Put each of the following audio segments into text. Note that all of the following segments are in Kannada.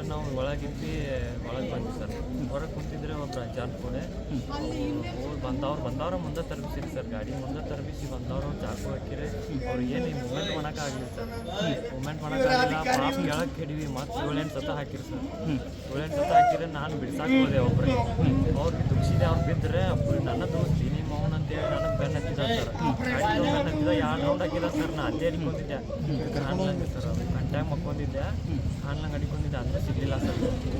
ಸರ್ ನಾವು ಒಳಗಿದ್ವಿ, ಒಳಗೆ ಬಂದ್ವಿ ಸರ್. ಹೊರಗೆ ಕುಂತಿದ್ರೆ ಒಬ್ರು ಅಜ್ಜಾನ್ ಕೊಡೆ ಅವ್ರು ಬಂದವ್ರು ಬಂದವ್ರ ಮುಂದೆ ತರಬಿಸಿ ಸರ್. ಗಾಡಿ ಮುಂದೆ ತರಬಿಸಿ ಬಂದವ್ರು ಚಾಕು ಹಾಕಿರಿ. ಅವ್ರು ಏನು ಮೂಮೆಂಟ್ ಮಾಡೋಕ್ಕಾಗಲಿ ಸರ್. ಮೂಮೆಂಟ್ ಮಾಡೋಕ್ಕಾಗಲಿಲ್ಲ ಪಾಪ ಕೆಳಗೆ ಹಿಡಿವಿ ಮತ್ತು ಏಳೆಂಟು ಸತ ಹಾಕಿರಿ ಸರ್. ಏಳೆಂಟು ಸತ ಹಾಕಿದ್ರೆ ನಾನು ಬಿಡ್ಸಾಕ್ ಹೋದೆ ಒಬ್ರಿಗೆ. ಅವ್ರಿಗೆ ದುಃಖಿಸಿದೆ ಅವ್ರು ಬಿದ್ದರೆ ನನ್ನ ದೋಸ್ತಿ ನಿಮ್ಮ ಅವನಂತೇಳಿ ನನಗೆ ಬೆನ್ನ ಹತ್ತಿದ ಸರ್. ಎರಡು ರೌಂಡ್ ಹಾಕಿದ ಸರ್ ನಾ ಅಲ್ಲೇ ಅಡ್ಕೊಂಡಿದ್ದೆ ಆನ್ಲೈನ್ ಸರ್ ಗಂಟ್ಯಾಗ ಮಕ್ಕೊಂಡಿದ್ದೆ. ಆನ್ಲೈನ್ ಅಡ್ಕೊಂಡಿದ್ದೆ ಅಂದ್ರೆ ಸಿಗಲಿಲ್ಲ ಸರ್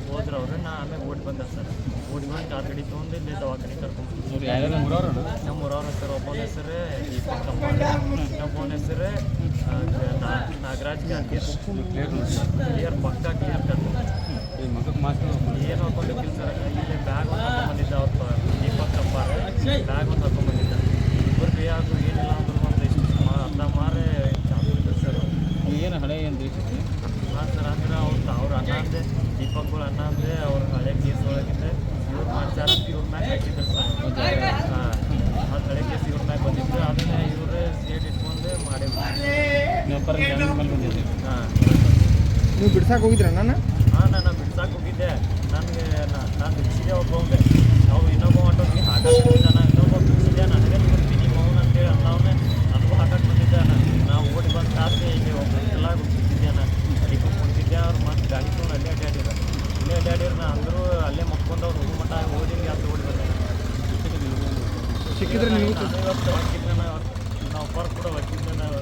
ಹೋದ್ರೆ ಅವ್ರು. ನಾ ಆಮೇಲೆ ಓಡಿ ಬಂದೆ ಸರ್ ಓಡಿ ಬಂದು ಕಾರ್ ಗಡಿ ತೊಗೊಂಡು ಇಲ್ಲಿ ದವಾಖಾನೆ ಕರ್ಕೊಂಡು ನಮ್ಮ ಊರವ್ರ ಸರ್ ಒಬ್ಬನ ಹೆಸರು ಇನ್ನೊಬ್ಬನ ಹೆಸರು ನಾಗರಾಜ್ ಕ್ಲಿಯರ್ ಪಕ್ಕ ಕ್ಲಿಯರ್ ಕರ್ಕೊಂಡು ಏನು ಹಾಕೊಂಡಿಲ್ಲ ಸರ್ ಇಲ್ಲಿ ಬ್ಯಾಗ್ ಒಂದು ಅವ್ರ ದೀಪಕ್ ಕಂಬಾರೆ ಬ್ಯಾಗ್ ಒಂದು ಹಾಕೊಂಡ್ಬಂದಿದ್ದ ಇಬ್ಬರು ಕೈ ಹಾಕು ಏನಿಲ್ಲ ಅಂದ್ರೂ ಒಂದು ಇಷ್ಟು ಮಾ ಅರ್ಧ ಮಾರೆ ಚಾಕು ಇತ್ತು ಸರ್ ಏನು ಹಾಂ ಸರ್ ಅಂದ್ರೆ ಅವ್ರು ಅವ್ರ ಅಣ್ಣ ಅಂದೆ ದೀಪಕ್ಗಳು ಅಣ್ಣ ಅಂದೆ ಅವ್ರ ಹಳೆ ಕೇಸ್ ಒಳಗಿದ್ದೆ ಇವ್ರು ಮಾಡ್ತಾರೆ ಇವ್ರ ಮ್ಯಾಗ ಹಾಕಿದ್ರು ಸರ್ ಹಾಂ. ಅದು ಹಳೆ ಕೇಸ್ ಇವ್ರ ಮ್ಯಾಗ ಬಂದಿದ್ರು ಅದನ್ನೇ ಇವರೇ ಸೇಟ್ ಇಟ್ಕೊಂಡು ಮಾಡಿದ್ರು ಮೇಲೆ ಹಾಂ. ನೀವು ಬಿಡ್ಸಕ್ಕೆ ಹೋಗಿದ್ರ ನಾನು ಹಾಂ ನಾನು ಬಿಡ್ಸಕ್ಕೆ ಹೋಗಿದ್ದೆ. ನನಗೆ ನಾನು ಬಿಡಿಸಿದೆ ಒಬ್ಬ ನಾವು ಇನ್ನೊಬ್ಬ ಹೊಂಟೋಗಿ ಹಾಕಕ್ಕೆ ನಾನು ಇನ್ನೊಬ್ಬ ಬಿಡಿಸಿದೆ ನನಗೆ ಬಿಡ್ತೀನಿ ಮೌನ ಅಂತೇಳಿ ಅಂದವನೇ ನನಗೂ ಹಾಕಕ್ಕೆ ಬಂದಿದ್ದೆ ನಾನು ನಾವು ಓಡಿ ಬಂದು ಕಾಸೆ ಇಲ್ಲಿ ಒಬ್ಬ ಎಲ್ಲ ಬಿಟ್ಟಿದ್ದೆ ನಾನು ಅಡಿಗೆ ಕುಂತಿದ್ದೆ ಅವ್ರು ಮತ್ತೆ ಗಾಡಿ ತೊಗೊಂಡು ಅಲ್ಲೇ ಅಡ್ಡಾಡಿರ ಅಲ್ಲೇ ನಾ ಅಂದರೂ ಅಲ್ಲೇ ಮಕ್ಕೊಂಡು ಅವ್ರು ಹೋಗೋ ಮಟ್ಟ ಓಡಿ ಅಂತ ಓಡಿ ಬಂದೆ ಸಿಕ್ಕಿದ್ರೆ ನೀವು ಇವತ್ತು ಹಾಕಿದ್ದೆ ನಾವು ಪರ್ ಕೂಡ ಹಾಕಿದ್ದೆ ನಾವು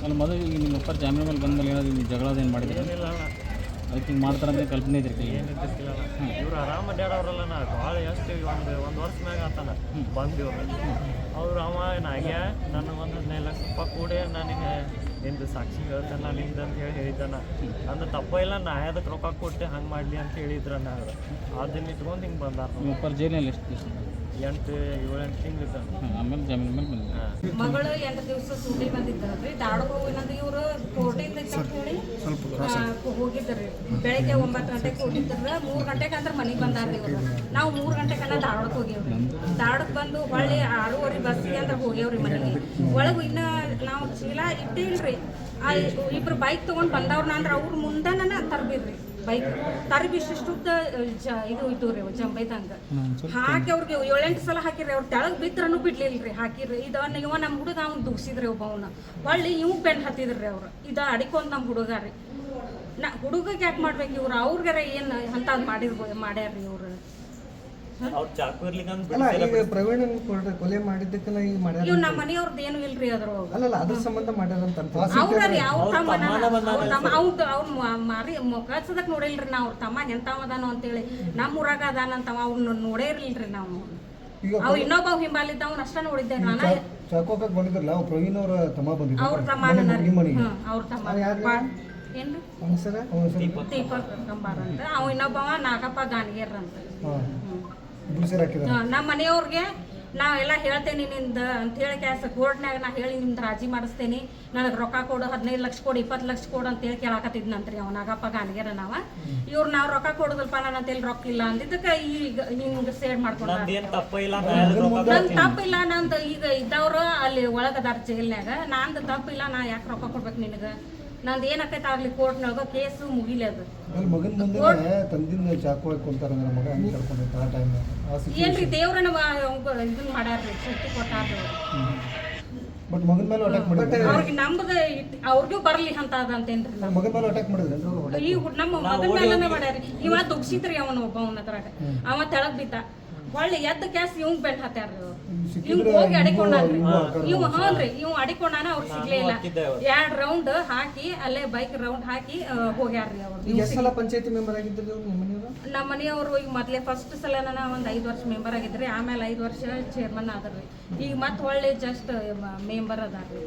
ಅಲ್ಲಿ ಮೊದಲು ಈಗ ನಿಮ್ಮ ಅಪ್ಪರ್ ಜಾಮೀನು ಮೇಲೆ ಬಂದ ಮೇಲೆ ಏನಾದ್ರು ಜಗಳದ ಏನು ಮಾಡಿದ್ರೆ ಏನಿಲ್ಲ ಅಣ್ಣ. ಅದಕ್ಕೆ ಹಿಂಗೆ ಮಾಡ್ತಾರಂತ ಕಲ್ಪನೆ ಇದ್ರಿ ಏನು ಇದ್ರಲ್ಲ ಇವ್ರು ಆರಾಮ ಅವರಲ್ಲ ನಾ ಭಾಳ ಎಷ್ಟು ಒಂದು ಒಂದು ವರ್ಷ ಮ್ಯಾಗ ಆತನ ಬಂದಿವ್ರು. ಅವ್ರು ಅವ ನಾಗ್ಯ ನನ್ನ ಒಂದು ಹದಿನೈದು ಲಕ್ಷ ರೂಪಾಯಿ ಕೂಡಿ ನನಗೆ ನಿಂದು ಸಾಕ್ಷಿ ಹೇಳ್ತಾನ ನಿಂದು ಅಂತ ಹೇಳಿ ಹೇಳಿದ್ದಾನ. ಅಂದ್ರೆ ತಪ್ಪ ಇಲ್ಲ ನಾ ಅದಕ್ಕೆ ರೊಕ್ಕ ಕೊಟ್ಟೆ ಹಂಗೆ ಮಾಡಲಿ ಅಂತ ಹೇಳಿದ್ರ ನಾ ಅದನ್ನ ಇಟ್ಕೊಂಡು ಹಿಂಗೆ ಬಂದಾರ ಪರ್ ಜೈಲಲ್ಲಿ ಎಷ್ಟು ದಿವಸ? ಎಂಟು ಏಳೆಂಟು ತಿಂಗಳು ಆಮೇಲೆ ಜಾಮೀನು ಮೇಲೆ ಬಂದ ಮಗಳು ಎಂಟು ದಿವಸ ಸೂಟಿ ಬಂದಿದ್ದಲ್ರಿ ದಾಡಗ ಹೋಗಿನಂದ ಇವರು ಕೋರ್ಟಿಂದ ಅಂತ ಹೇಳಿ ಬೆಳಗ್ಗೆ ಒಂಬತ್ತು ಗಂಟೆಗೆ ಹೋಗಿದ್ರ ಮೂರು ಗಂಟೆಗೆ ಅಂದ್ರೆ ಮನೆಗೆ ಬಂದಾರ ಇವರು. ನಾವು ಮೂರು ಗಂಟೆಗೆಲ್ಲ ಧಾರವಾಡಕ್ಕೆ ಧಾರವಾಡಕ್ಕೆ ಬಂದು ಹೊಳ್ಳಿ ಆರೂವರೆ ಬಸ್ಸಿಗೆ ಅಂತ ಹೋಗ್ಯವ್ರಿ ಮನೆಗೆ. ಒಳಗೆ ಇನ್ನ ನಾವು ಚೀಲ ಇಟ್ಟಿಲ್ರಿ. ಆ ಇಬ್ರು ಬೈಕ್ ತೊಗೊಂಡು ಬಂದವ್ರ ಅಂದ್ರೆ ಅವ್ರ ಮುಂದನ ತರ್ಬಿರ್ರಿ ಬೈಕ್ ತರ್ಬಿ ಇಷ್ಟುದ್ದ ಜ, ಇದು ಇದ್ದು ರೀ ಜಂಬೈದಂಗ ಹಾಕಿ ಅವ್ರಿಗೆ ಏಳೆಂಟು ಸಲ ಹಾಕಿರಿ ಅವ್ರು ತೆಳಗ್ ಬಿದ್ರನು ಬಿಡ್ಲಿಲ್ರಿ ಹಾಕಿರಿ ಇದ ಇವ ನಮ್ಮ ಹುಡುಗ ಅವ್ನು ದುಗ್ಸಿದ್ರಿ ಒಬ್ಬವನ್ನ ಹೊಳ್ಳಿ ಇವ್ ಬೆನ್ ಹತ್ತಿದ್ರಿ ಅವ್ರು. ಇದ ಅಡಿಕೊಂಡ್ ನಮ್ಮ ಹುಡುಗ ರೀ. ನಾ ಹುಡುಗಕ್ಕೆ ಯಾಕೆ ಮಾಡ್ಬೇಕು ಇವ್ರು? ಅವ್ರಿಗಾರ ಏನ್ ಅಂತ ಮಾಡಿರ್ಬೋದು ಮಾಡ್ಯಾರ್ರಿ ಇವ್ರು? ಅವ್ರು ಚಾಕು ಇರ್ಲಿಕ್ಕಂತ ಅಲ್ಲ ಈಗ ಕೊಲೆ ಮಾಡಿದ್ದಕ್ಕೆಲ್ಲ ಈಗ ಮಾಡ್ಯಾರ ಇವ್ ನಮ್ಮ ಮನೆಯವ್ರದ್ದು ಏನು ಇಲ್ರಿ ಅದ್ರೊಳಗ. ಅಲ್ಲಲ್ಲ ಅದ್ರ ಸಂಬಂಧ ಮಾಡ್ಯಾರಂತ ಅವ್ರಿ ಅವ್ರ ತಮ್ಮನ ಅವ್ರ ತಮ್ಮ ಮಾರಿ ಕಳ್ಸದಕ್ ನೋಡಿಲ್ರಿ ನಾವು ಅವ್ರ ತಮ್ಮ ಎಂತಾವ ಅದಾನೋ ಅಂತೇಳಿ. ನಮ್ಮ ಊರಾಗ ಅದಾನಂತವ ಅವ್ನ ನೋಡೇ ಇರ್ಲಿಲ್ರಿ ನಾವು. ಈಗ ಅವ್ ಇನ್ನೊಬ್ಬ ಹಿಂಬಾಲಿದ್ದ ಅವ್ನ ಅಷ್ಟ ನೋಡಿದ್ದೆ ನಾನ. ಚಾಕೋಕಕ್ಕೆ ಬಂದಿದ್ರಲ್ಲ ಅವ್ರ ಪ್ರವೀಣ್ ಅವ್ರ ತಮ್ಮ ಬಂದಿದ್ರು. ಅವ್ರ ತಮ್ಮನ ನಿಮ್ಮ ಮನೆಗೆ ಅವ್ರ ತಮ್ಮ. ಏನ್ರಿ? ದೀಪಕ್ ಕಂಬಾರ ಅಂತ. ಅವ ಇನ್ನೊಬ್ಬವ ನಾಗಪ್ಪ ಗಾನ್ಗೇರ್ ಅಂತ. ಹಾಂ ಇಬ್ರು ಸೇರಿ ಹಾಕಿದಾರೆ ನಮ್ಮ ಮನೆಯವ್ರಿಗೆ ನಾವೆಲ್ಲ ಹೇಳ್ತೇನೆ ನಿಂದ ಅಂತ ಹೇಳಿ ಕ್ಯಾಸ ಕೋರ್ಟ್ನಾಗ ನಾ ಹೇಳಿ ನಿಮ್ದು ರಾಜಿ ಮಾಡಿಸ್ತೇನೆ. ನನಗೆ ರೊಕ್ಕ ಕೊಡು ಹದಿನೈದು ಲಕ್ಷ ಕೊಡು ಇಪ್ಪತ್ತು ಲಕ್ಷ ಕೊಡು ಅಂತೇಳಿ ಕೇಳಾಕತ್ತಿದ್ನಂತ್ರಿ ಅವ ನಾಗಪ್ಪ ಗಾನ್ಗೇರ ನಾವ. ಇವ್ರು ನಾವು ರೊಕ್ಕ ಕೊಡುದಲ್ಪ ನಾನು ಅಂತೇಳಿ ರೊಕ್ಕ ಇಲ್ಲ ಅಂದಿದ್ದಕ್ಕೆ ಈಗ ಹಿಂಗೆ ಸೇಡ್ ಮಾಡ್ಕೊಂಡ. ತಪ್ಪ ತಪ್ಪಿಲ್ಲ ನಂದು ಈಗ ಇದ್ದವ್ರು ಅಲ್ಲಿ ಒಳಗದಾರ ಜೈಲ್ನ್ಯಾಗ. ನಂದು ತಪ್ಪಿಲ್ಲ ನಾ ಯಾಕೆ ರೊಕ್ಕ ಕೊಡ್ಬೇಕು ನಿನಗೆ? ನಂದು ಏನಾಕೈತೆ ಆಗ್ಲಿ ಕೋರ್ಟ್ನಾಗ ಕೇಸು ಮುಗಿಲಿ ಅದು. ಅಲ್ಲಿ ಮಗನ ಮುಂದೆ ತಂದಿನ ಚಾಕು ಹಾಕಿ ಕುಂತಾರ ನನ್ನ ಮಗ ಹಂಗೆ ಕರ್ಕೊಂಡೈತೆ ಆ ಟೈಮ್ ಏನ್ರಿ ದೇವ್ರನ್ನ ಇದನ್ನ ಮಾಡ್ಯಾರ್ರಿ ಶಕ್ತಿ ಕೊಟ್ಟಾರ್ರಿ ಬಟ್ ಮಗನ ಮೇಲೆ ಅಟ್ಯಾಕ್ ಮಾಡಿದ್ರು? ಅವ್ರಿಗೆ ನಮ್ದ ಅವ್ರಿಗೂ ಬರ್ಲಿ ಅಂತ ಅದಂತೇನ್ರಿ ನಾವು. ಮಗನ ಮೇಲೆ ಅಟ್ಯಾಕ್ ಮಾಡಿದ್ರು ಅವ್ರು ಈ ಹುಡ್- ನಮ್ಮ ಮಗನ ಮೇಲನ ಮಾಡ್ಯಾರಿ ಇವ ದುಗ್ಸಿತ್ರಿ ಅವನ ಒಬ್ಬ ಅವನ ಅದ್ರಾಗ ಅವ ತೆಳಗ್ ಬಿದ್ದ. ಒಳ್ಳೆ ಎದ್ದ ಕ್ಯಾಸ್ ಇವಂಗ್ ಬೆಲ್ಟ್ ಹತ್ತಾರ್ರಿ ಇವ್ ಹೋಗಿ ಅಡಿಕೊಂಡ್ರಿ ಇವ್ ಹ್ಞೂನ್ರಿ ಇವ್ ಅಡಿಕೊಂಡಾನ ಅವ್ರು ಸಿಗ್ಲೇ ಇಲ್ಲ. ಎರಡ್ ರೌಂಡ್ ಹಾಕಿ ಅಲ್ಲೇ ಬೈಕ್ ರೌಂಡ್ ಹಾಕಿ ಹೋಗ್ಯಾರ್ರಿ ಅವ್ರು. ಪಂಚಾಯತಿ ಮೆಂಬರ್ ನಿಮ್ಮ ಮನೆಯವರು? ನಮ್ಮ ಮನೆಯವರು ಈಗ ಮೊದ್ಲೇ ಫಸ್ಟ್ ಸಲ ನಾನು ಒಂದು ಐದು ವರ್ಷ ಮೆಂಬರ್ ಆಗಿದ್ರಿ ಆಮೇಲೆ ಐದ್ ವರ್ಷ ಚೇರ್ಮನ್ ಆದ್ರಿ ಈಗ ಮತ್ತೆ ಹೊಳ್ಳಿ ಜಸ್ಟ್ ಮೆಂಬರ್ ಅದಾರ್ರಿ.